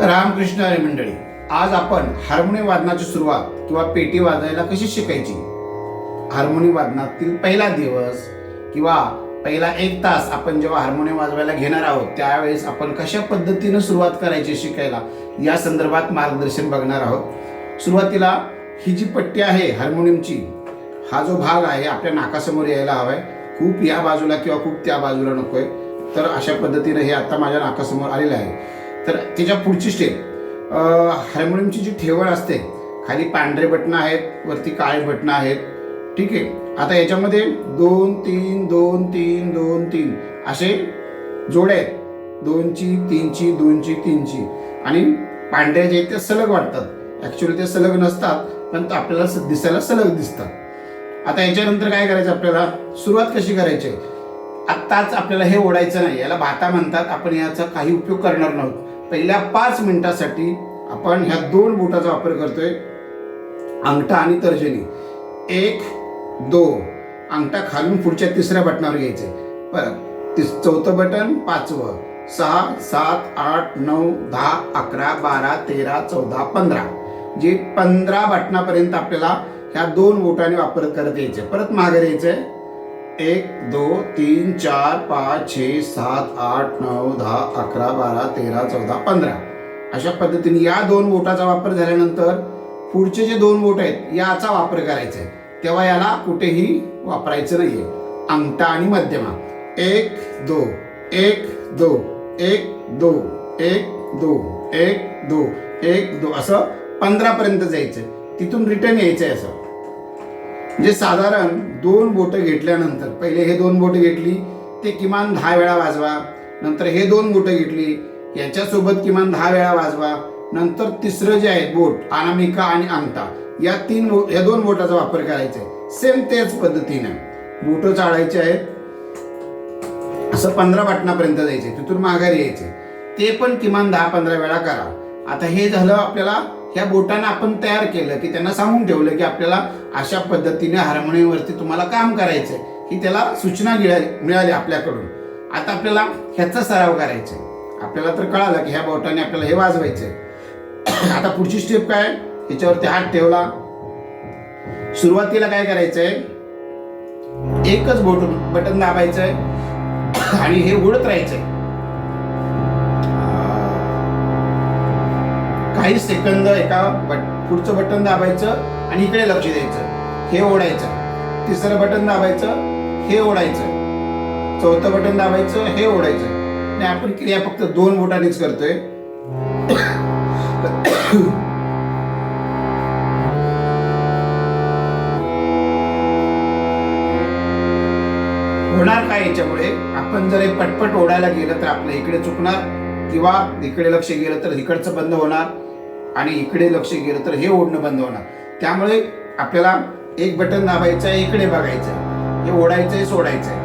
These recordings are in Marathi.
रामकृष्ण हरी मंडळी आज आपण हार्मोनियम वादनाची सुरुवात किंवा पेटी वाजवायला कशी शिकायची? हार्मोनियम वादनातील पहिला दिवस किंवा पहिला एक तास आपण जेव्हा हार्मोनियम वाजवायला घेणार आहोत त्यावेळेस आपण कशा पद्धतीनं सुरुवात करायची शिकायला? या संदर्भात मार्गदर्शन बघणार आहोत. सुरुवातीला ही जी पट्टी आहे हार्मोनियमची हा जो भाग आहे आपल्या नाकासमोर यायला हवाय. खूप या बाजूला किंवा खूप त्या बाजूला नकोय. तर अशा पद्धतीनं हे आता माझ्या नाकासमोर आलेलं आहे. तर त्याच्या पुढची स्टेप हार्मोनियमची जी ठेवण असते खाली पांढरे बटणं आहेत वरती काळे बटणं आहेत ठीक आहे? आता याच्यामध्ये दोन तीन दोन तीन दोन तीन असे जोडे आहेत. दोनची तीनची दोनची तीनची. आणि पांढऱ्या जे आहेत ते सलग वाटतात. ॲक्च्युली ते सलग नसतात पण आपल्याला दिसायला सलग दिसतात. आता याच्यानंतर काय करायचं आपल्याला? सुरुवात कशी करायची? आत्ताच आपल्याला हे ओढायचं नाही. याला भाता म्हणतात. आपण याचा काही उपयोग करणार नव्हतो. पहिल्या पाच मिनिटासाठी आपण ह्या दोन बोटाचा वापर करतोय. अंगठा आणि तर्जनी. एक दो अंगठा खालून पुढच्या तिसऱ्या बटनावर घ्यायचे. परत तिस चौथं बटन पाचवं. सहा सात आठ नऊ दहा अकरा बारा तेरा चौदा पंधरा. जे पंधरा बटनापर्यंत आपल्याला ह्या दोन बोटाने वापर करत यायचे. परत मागे यायचंय. एक दो तीन चार पाच छे सात आठ नऊ दहा अकरा बारा तेरा चौदा पंधरा. अशा पद्धतीने या दोन बोटाचा वापर झाल्यानंतर पुढचे जे दोन बोट आहेत याचा वापर करायचा आहे. तेव्हा याला कुठेही वापरायचं नाहीये. अंगठा आणि मध्यमा. एक दो एक दो एक दो एक दो एक दो एक दो असं पंधरा पर्यंत जायचं तिथून रिटर्न यायचंय असं. म्हणजे साधारण दोन बोटं घेतल्यानंतर पहिले हे दोन बोटं घेतली ते किमान दहा वेळा वाजवा नंतर हे दोन बोटं घेतली याच्यासोबत किमान दहा वेळा वाजवा नंतर तिसरं जे आहे बोट अनामिका आणि अंगठा या तीन या दोन बोटाचा वापर करायचा आहे. सेम तेच पद्धतीने. बोटं चाळायचे आहेत. असं पंधरा वाटणापर्यंत जायचे तिथून माघारी यायचे ते पण किमान दहा पंधरा वेळा करा. आता हे झालं आपल्याला ह्या बोटांना आपण तयार केलं की त्यांना सांगून ठेवलं की आपल्याला अशा पद्धतीने हार्मोनियमवरती तुम्हाला काम करायचंय. ही त्याला सूचना मिळाली आपल्याकडून. आता आपल्याला ह्याचा सराव करायचा आहे. आपल्याला तर कळालं की ह्या बोटाने आपल्याला हे वाजवायचंय. आता पुढची स्टेप काय? ह्याच्यावरती हात ठेवला. सुरुवातीला काय करायचंय? एकच बोट बटन दाबायचंय. आणि हे उडत राहायचंय. काही सेकंद एका बट पुढचं बटन दाबायचं आणि इकडे लक्ष द्यायचं. हे ओढायचं. तिसरं बटन दाबायचं. हे ओढायचं. चौथं बटन दाबायचं. हे ओढायचं. आणि आपण क्रिया फक्त दोन बोटांनीच करतोय. होणार काय याच्यामुळे? आपण जर हे पटपट ओढायला गेलं तर आपलं इकडे चुकणार. किंवा इकडे लक्ष गेलं तर इकडचं बंद होणार. आणि इकडे लक्ष गेलं तर हे ओढणं बंद होणार. त्यामुळे आपल्याला एक बटन दाबायचं आहे इकडे बघायचं आहे. हे ओढायचंय सोडायचंय.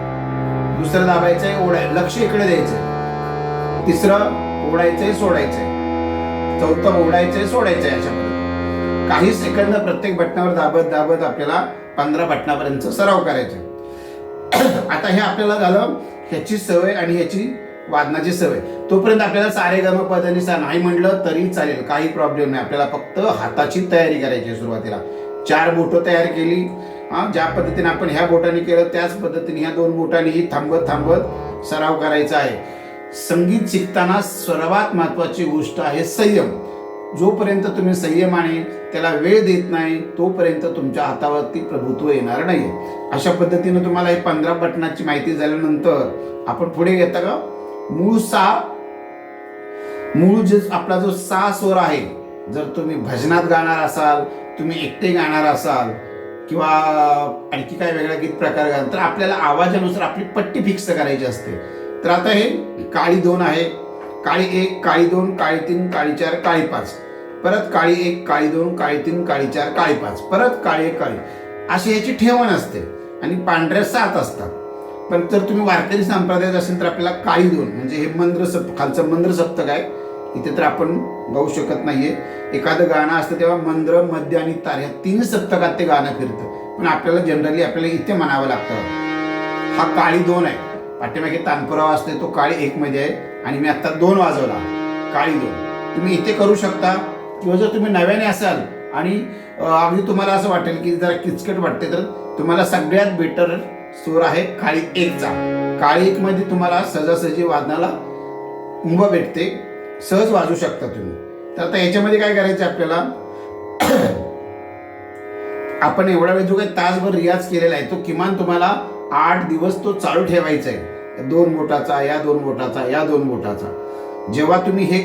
दुसरं दाबायचंय ओढाय लक्ष इकडे द्यायचंय. तिसरं ओढायचंय सोडायचंय. चौथं ओढायचंय सोडायचंय याच्यामध्ये. काही सेकंद प्रत्येक बटनावर दाबत दाबत आपल्याला पंधरा बटनापर्यंत सराव करायचा आता हे आपल्याला झालं ह्याची सवय आणि ह्याची वादनाची सवय. तोपर्यंत आपल्याला सारे गम पदानी सा नाही म्हणलं तरी चालेल. काही प्रॉब्लेम नाही. आपल्याला फक्त हाताची तयारी करायची सुरुवातीला. चार बोटं तयार केली. हा ज्या पद्धतीने आपण ह्या बोटाने केलं त्याच पद्धतीने ह्या दोन बोटांनीही थांबत थांबत सराव करायचा आहे. संगीत शिकताना सर्वात महत्वाची गोष्ट आहे संयम. जोपर्यंत तुम्ही संयमाने त्याला वेळ देत नाही तोपर्यंत तुमच्या हातावरती प्रभुत्व येणार नाही अशा पद्धतीनं तुम्हाला हे पंधरा बटनाची माहिती झाल्यानंतर आपण पुढे घेता का? मूळ सा मूळ जे आपला जो सा स्वर आहे जर तुम्ही भजनात गाणार असाल तुम्ही एकटे गाणार असाल किंवा आणखी काय वेगळा गीत प्रकार गाणार तर आपल्याला आवाजानुसार आपली पट्टी फिक्स करायची असते. तर आता हे काळी दोन आहे. काळी एक काळी दोन काळी तीन काळी चार काळी पाच. परत काळी एक काळी दोन काळी तीन काळी चार काळी पाच. परत काळी एक काळी. अशी याची ठेवण असते. आणि पांढऱ्या सात असतात. पण जर तुम्ही वारकरी संप्रदायात असेल तर आपल्याला काळी दोन म्हणजे हे मंद्र सप खालचं मंद्र सप्तक आहे. इथे तर आपण गाऊ शकत नाहीये. एखादं गाणं असतं तेव्हा मंद्र मध्य आणि तार या तीन सप्तकात ते गाणं फिरतं. पण आपल्याला जनरली आपल्याला इथे म्हणावं लागतं. हा काळी दोन आहे. पाठीमागे तानपुरावा असते तो काळी एक मध्ये आहे. आणि मी आता दोन वाजवला. काळी दोन. तुम्ही इथे करू शकता. किंवा जर तुम्ही नव्याने असाल आणि अगदी तुम्हाला असं वाटेल की जरा किचकट वाटते तर तुम्हाला सगळ्यात बेटर सूर आहे काळी एकचा. काळी एक मध्ये तुम्हाला सहजासहजी वादनाला उंब भेटते. सहज वाजू शकता तुम्ही. तर आता याच्यामध्ये काय करायचं आपल्याला? आपण एवढा वेळ जो काही तासभर रियाज केलेला आहे तो किमान तुम्हाला आठ दिवस तो चालू ठेवायचा आहे. दोन बोटाचा या दोन बोटाचा या दोन बोटाचा. जेव्हा तुम्ही हे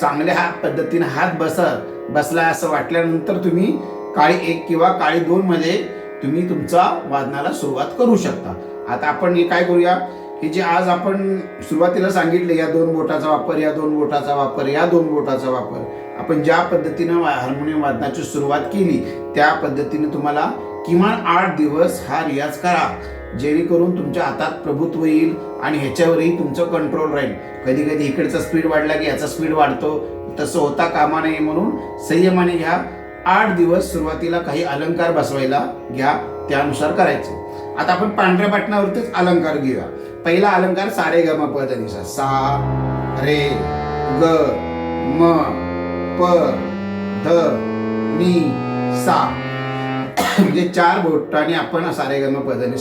चांगल्या हात पद्धतीने हात बसा बसलाय असं वाटल्यानंतर तुम्ही काळी एक किंवा काळी दोन मध्ये तुम्ही तुमचा वादनाला सुरुवात करू शकता. आता आपण हे काय करूया? हे जे आज आपण सुरुवातीला सांगितले या दोन बोटाचा वापर या दोन बोटाचा वापर या दोन बोटाचा वापर. आपण ज्या पद्धतीनं हार्मोनियम वादनाची सुरुवात केली त्या पद्धतीने तुम्हाला किमान आठ दिवस हा रियाज करा. जेणेकरून तुमच्या हातात प्रभुत्व येईल आणि ह्याच्यावरही तुमचं कंट्रोल राहील. कधी कधी इकडचा स्पीड वाढला की याचा स्पीड वाढतो. तसं होता कामा नये म्हणून संयमाने ह्या आठ दिवस सुरुवातीला काही अलंकार बसवायला घ्या त्यानुसार करायचं. आता आपण पांढऱ्या बटनावरतीच अलंकार घेऊया. पहिला अलंकार सारे ग म प सा रे ग म प ध नी सा. म्हणजे चार बोटाने आपण सारे ग म प ध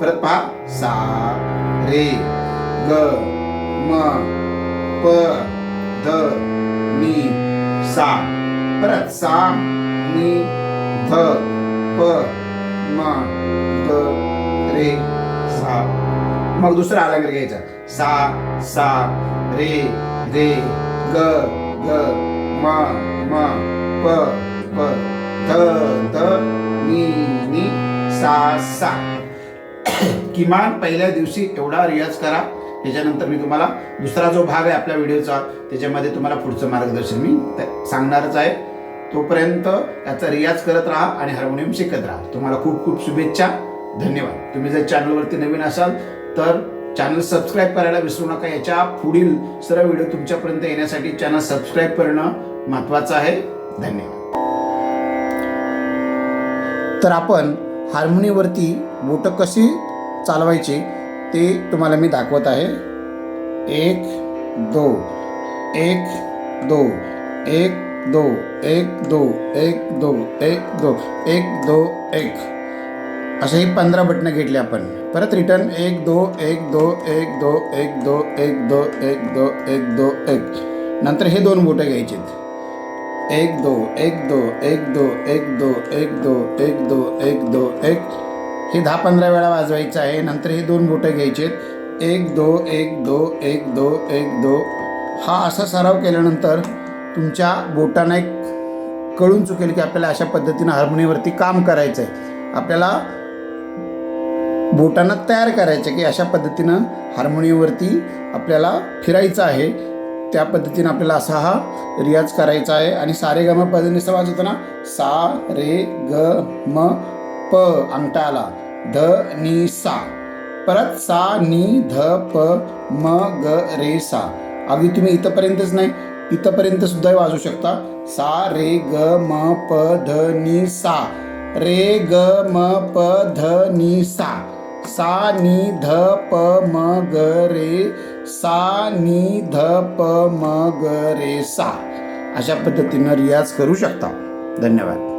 परत पहा. सा रे ग म प ध नी सा. परत सा नि ध प म ग रे सा. मग दुसरा अलंकार घ्यायचा. सा सा रे रे ग ग म म प प ध ध नि नि सा सा. किमान पहिल्या दिवशी एवढा रियाज करा. त्याच्यानंतर मी तुम्हाला दुसरा जो भाग आहे आपल्या व्हिडिओचा त्याच्यामध्ये तुम्हाला पुढचं मार्गदर्शन मी सांगणारच आहे. तोपर्यंत याचा रियाज करत राहा आणि हार्मोनियम शिकत राहा. तुम्हाला खूप खूप शुभेच्छा. धन्यवाद. तुम्ही जर चॅनलवरती नवीन असाल तर चॅनल सबस्क्राईब करायला विसरू नका. याच्या पुढील सर्व व्हिडिओ तुमच्यापर्यंत येण्यासाठी चॅनल सबस्क्राईब करणं महत्त्वाचं आहे. धन्यवाद. तर आपण हार्मोनीवरती बोटं कशी चालवायची ते तुम्हाला मी दाखवत आहे एक दो एक दो एक दो एक दो एक दो एक दो एक दो एक असे ही पंधरा बटणं घेतली आपण परत रिटर्न एक दो एक दो एक दो एक दो एक दो एक दो एक दो एक नंतर हे दोन बोटं घ्यायचे एक दो एक दो एक दो एक दो एक दो एक दो एक दो एक हे दहा पंधरा वेळा वाजवायचं आहे. नंतर हे दोन बोटं घ्यायचेत. एक दो एक दो एक दो एक दो. हा असा सराव केल्यानंतर तुमच्या बोटांना एक कळून चुकेल की आपल्याला अशा पद्धतीनं हार्मोनियमवरती काम करायचं आहे आपल्याला बोटांना तयार करायचं की अशा पद्धतीनं हार्मोनियमवरती आपल्याला फिरायचं आहे. त्या पद्धतीनं आपल्याला असा हा रियाज करायचा आहे. आणि सारे ग म पद्धतीने वाजवताना सा रे ग म प अंगठा आला ध नि सा. परत सा नि ध प म ग रे सा. अगदी तुम्ही इथंपर्यंतच नाही इथंपर्यंत सुद्धा वाजू शकता. सा रे ग म प ध नि सा. रे ग म प ध नि सा. सा नि ध प म ग रे. सा नि ध प म ग रे सा. अशा पद्धतीनं रियाज करू शकता. धन्यवाद.